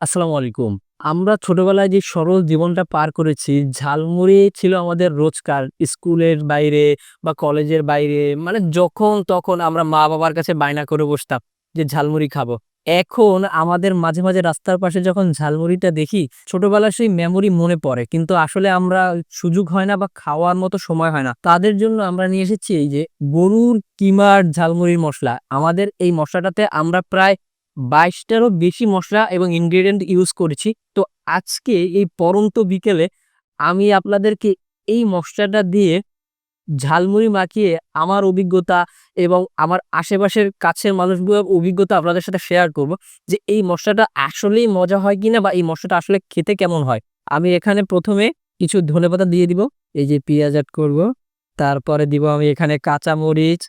আসসালামু আলাইকুম। আমরা ছোটবেলায় যে সরল জীবনটা পার করেছি, ঝালমুড়ি ছিল আমাদের রোজকার। স্কুলের বাইরে বা কলেজের বাইরে মানে যখন তখন আমরা মা বাবার কাছে বায়না করে বসতাম যে ঝালমুড়ি খাব। এখন আমাদের মাঝে মাঝে রাস্তার পাশে যখন ঝালমুড়িটা দেখি, ছোটবেলার সেই মেমোরি মনে পড়ে। কিন্তু আসলে আমরা সুযোগ হয় না বা খাওয়ার মতো সময় হয় না। তাদের জন্য আমরা নিয়ে এসেছি এই যে গরুর কিমার ঝালমুড়ির মশলা। আমাদের এই মশলাটাতে আমরা প্রায় বাইশটারও বেশি মশলা এবং ইনগ্রেডিয়েন্ট ইউজ করেছি। তো আজকে এই পরন্ত বিকেলে আমি আপনাদেরকে এই মশলাটা দিয়ে ঝালমুড়ি মাখিয়ে আমার অভিজ্ঞতা এবং আমার আশেপাশের কাছের মানুষগুলোর অভিজ্ঞতা আপনাদের সাথে শেয়ার করব যে এই মশলাটা আসলেই মজা হয় কিনা বা এই মশলাটা আসলে খেতে কেমন হয়। আমি এখানে প্রথমে কিছু ধনেপাতা দিয়ে দিব, এই যে পেঁয়াজ অ্যাড করব, তারপরে দিব আমি এখানে কাঁচা মরিচ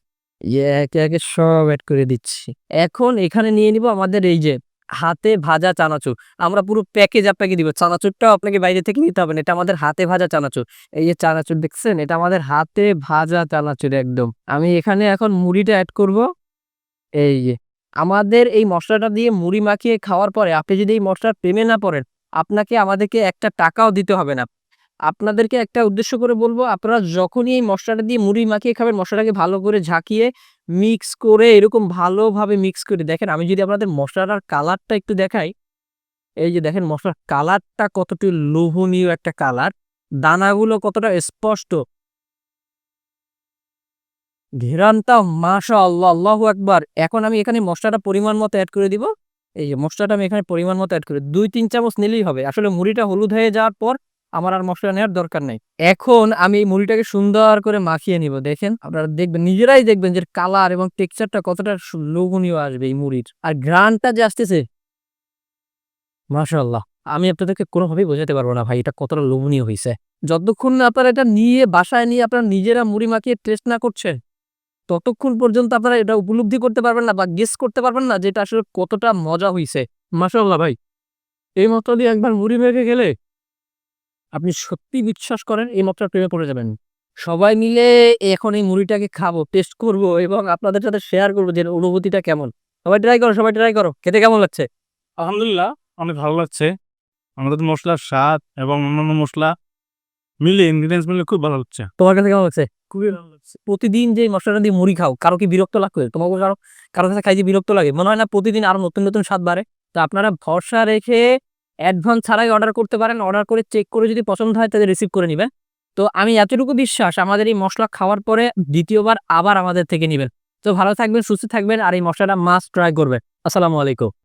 ইয়ে একে একে সব অ্যাড করে দিচ্ছি। এখন এখানে নিয়ে নিব আমাদের এই যে হাতে ভাজা চানাচুর। আমরা পুরো প্যাকেজ আপনাকে দিব। চানাচুরটাও আপনাকে বাইরে থেকে নিতে হবে না। এটা আমাদের হাতে ভাজা চানাচুর। এই যে চানাচুর দেখছেন, এটা আমাদের হাতে ভাজা চানাচুর একদম। আমি এখানে এখন মুড়িটা অ্যাড করব। এই যে আমাদের এই মশলাটা দিয়ে মুড়ি মাখিয়ে খাওয়ার পরে আপনি যদি এই মশলার প্রেমে না পড়েন, আপনাকে আমাদেরকে একটা টাকাও দিতে হবে না। আপনাদেরকে একটা উদ্দেশ্য করে বলব, আপনারা যখনই এই মশলাটা দিয়ে মুড়ি মাখিয়ে খাবেন, মশলাটাকে ভালো করে ঝাঁকিয়ে মিক্স করে এরকম ভালোভাবে মিক্স করে দেখেন, আমি যদি আপনাদের মশলাটার কালারটা একটু দেখাই, এই যে দেখেন মশলার কালারটা কতটা লোভনীয় একটা কালার দানাগুলো কতটা স্পষ্ট। ঘেরানটা মাশা আল্লাহ আল্লাহু একবার এখন আমি এখানে মশলাটা পরিমাণ মতো অ্যাড করে দিব। এই যে মশলাটা আমি এখানে পরিমাণ মতো অ্যাড করে, দুই, তিন চামচ নিলেই হবে। আসলে মুড়িটা হলুদ হয়ে যাওয়ার পর আমার আর মশলা নেওয়ার দরকার নেই। এখন আমি এই মুড়িটাকে সুন্দর করে মাখিয়ে নিব, দেখেন? আপনারা দেখবেন, নিজেরাই দেখবেন যে কালার এবং টেক্সচারটা কতটা লোভনীয় আসবে এই মুড়ির। আর গ্রানটা যে আসতেছে মাশাল্লাহ আমি আপনাদেরকে কোনোভাবেই বোঝাতে পারব না ভাই, এটা কতটা লোভনীয় হয়েছে যতক্ষণ না আপনারা এটা নিয়ে, বাসায় নিয়ে আপনারা নিজেরা মুড়ি মাখিয়ে টেস্ট না করছেন, ততক্ষণ পর্যন্ত আপনারা এটা উপলব্ধি করতে পারবেন না বা গেস করতে পারবেন না যে এটা আসলে কতটা মজা হয়েছে মাশাল্লাহ ভাই, এই মতো দিয়ে একবার মুড়ি মেখে গেলে আপনি সত্যি বিশ্বাস করেন এই মতটা প্রেমে পড়ে যাবেন। সবাই মিলে এখন এই মুড়িটাকে খাব টেস্ট করব এবং আপনাদের সাথে শেয়ার করব যে অনুভূতিটা কেমন। সবাই ট্রাই করো সবাই ট্রাই করো। খেতে কেমন লাগছে? আলহামদুলিল্লাহ অনেক ভালো লাগছে। আমাদের মশলার স্বাদ এবং অন্যান্য মশলা মিলে ইনগ্রিডিয়েন্টস মিলে খুব ভালো লাগছে। তোমার কাছে কেমন লাগছে? খুবই ভালো লাগছে। প্রতিদিন যে মশলাটা দিয়ে মুড়ি খাও কারও কি বিরক্ত লাগবে? তোমাকে কারও কারও কাছে খাই যে বিরক্ত লাগে। মনে হয় না প্রতিদিন আরও নতুন নতুন স্বাদ বাড়ে। তো আপনারা ভরসা রেখে অ্যাডভান্স ছাড়াই অর্ডার করতে পারেন। অর্ডার করে চেক করে যদি পছন্দ হয় তাদের রিসিভ করে নেবেন। তো আমি এতটুকু বিশ্বাস, আমাদের এই মশলা খাওয়ার পরে দ্বিতীয়বার আবার আমাদের থেকে নেবেন। তো ভালো থাকবেন, সুস্থ থাকবেন, আর এই মশলাটা মাস্ট ট্রাই করবেন। আসসালামু আলাইকুম।